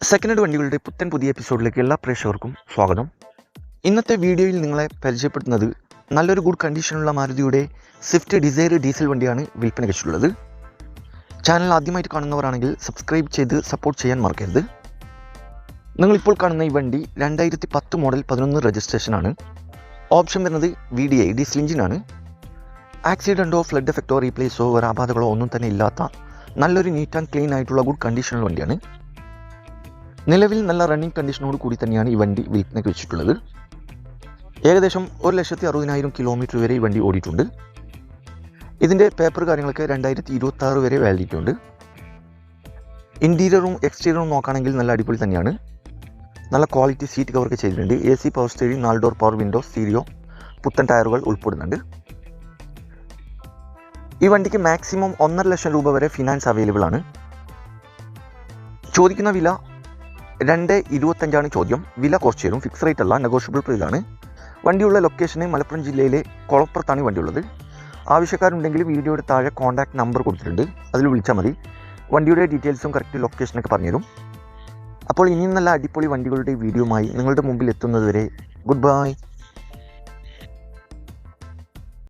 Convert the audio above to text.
Second hand വണ്ടികളുടെ പുത്തൻ പുതിയ എപ്പിസോഡിലേക്ക് എല്ലാ പ്രേക്ഷകർക്കും സ്വാഗതം. ഇന്നത്തെ വീഡിയോയിൽ നിങ്ങളെ പരിചയപ്പെടുത്തുന്നത് നല്ലൊരു ഗുഡ് കണ്ടീഷനുള്ള മാരുതിയുടെ സ്വിഫ്റ്റ് ഡിസൈർ ഡീസൽ വണ്ടിയാണ് വിൽപ്പന വെച്ചിട്ടുള്ളത് ചാനൽ ആദ്യമായിട്ട് കാണുന്നവരാണെങ്കിൽ സബ്സ്ക്രൈബ് ചെയ്ത് സപ്പോർട്ട് ചെയ്യാൻ മറക്കരുത്. നിങ്ങളിപ്പോൾ കാണുന്ന ഈ വണ്ടി രണ്ടായിരത്തി പത്ത് മോഡൽ പതിനൊന്ന് രജിസ്ട്രേഷനാണ് ഓപ്ഷൻ വരുന്നത് വി ഡി ഐ ഡീസൽ എഞ്ചിനാണ് ആക്സിഡന്റോ ഫ്ലഡ് എഫക്റ്റോ റീപ്ലേസോ ഒരു ആപാതകളോ ഒന്നും തന്നെ ഇല്ലാത്ത നല്ലൊരു നീറ്റ് ആൻഡ് ക്ലീൻ ആയിട്ടുള്ള ഗുഡ് കണ്ടീഷനുള്ള വണ്ടിയാണ്. നിലവിൽ നല്ല റണ്ണിങ് കണ്ടീഷനോട് കൂടി തന്നെയാണ് ഈ വണ്ടി വിൽപ്പനയ്ക്ക് വെച്ചിട്ടുള്ളത്. ഏകദേശം ഒരു ലക്ഷത്തി അറുപതിനായിരം കിലോമീറ്റർ വരെ ഈ വണ്ടി ഓടിയിട്ടുണ്ട്. ഇതിന്റെ പേപ്പർ കാര്യങ്ങളൊക്കെ രണ്ടായിരത്തി ഇരുപത്തി വരെ വാലിഡിറ്റി ഉണ്ട്. ഇന്റീരിയറും എക്സ്റ്റീരിയറും നോക്കുകയാണെങ്കിൽ നല്ല അടിപൊളി തന്നെയാണ്. നല്ല ക്വാളിറ്റി സീറ്റ് കവറൊക്കെ ചെയ്തിട്ടുണ്ട്. എ സി പവർ സ്റ്റേരിംഗ് നാല് ഡോർ പവർ വിൻഡോ സ്റ്റീരിയോ പുത്തൻ ടയറുകൾ ഉൾപ്പെടുന്നുണ്ട്. ഈ വണ്ടിക്ക് മാക്സിമം ഒന്നര ലക്ഷം രൂപ വരെ ഫിനാൻസ് അവൈലബിൾ ആണ്. ചോദിക്കുന്ന വില രണ്ട് ഇരുപത്തഞ്ചാണ് ചോദ്യം. വില കുറച്ച് തരും. ഫിക്സ് റേറ്റ് അല്ല നെഗോഷ്യബിൾ പ്രൈസാണ് വണ്ടിയുള്ള ലൊക്കേഷന് മലപ്പുറം ജില്ലയിലെ കുളപ്പുറത്താണ് വണ്ടിയുള്ളത് ആവശ്യക്കാരുണ്ടെങ്കിൽ വീഡിയോയുടെ താഴെ കോൺടാക്ട് നമ്പർ കൊടുത്തിട്ടുണ്ട്. അതിൽ വിളിച്ചാൽ മതി. വണ്ടിയുടെ ഡീറ്റെയിൽസും കറക്റ്റ് ലൊക്കേഷനൊക്കെ പറഞ്ഞുതരും. അപ്പോൾ ഇനിയും നല്ല അടിപൊളി വണ്ടികളുടെ വീഡിയോയുമായി നിങ്ങളുടെ മുമ്പിൽ എത്തുന്നതുവരെ ഗുഡ് ബൈ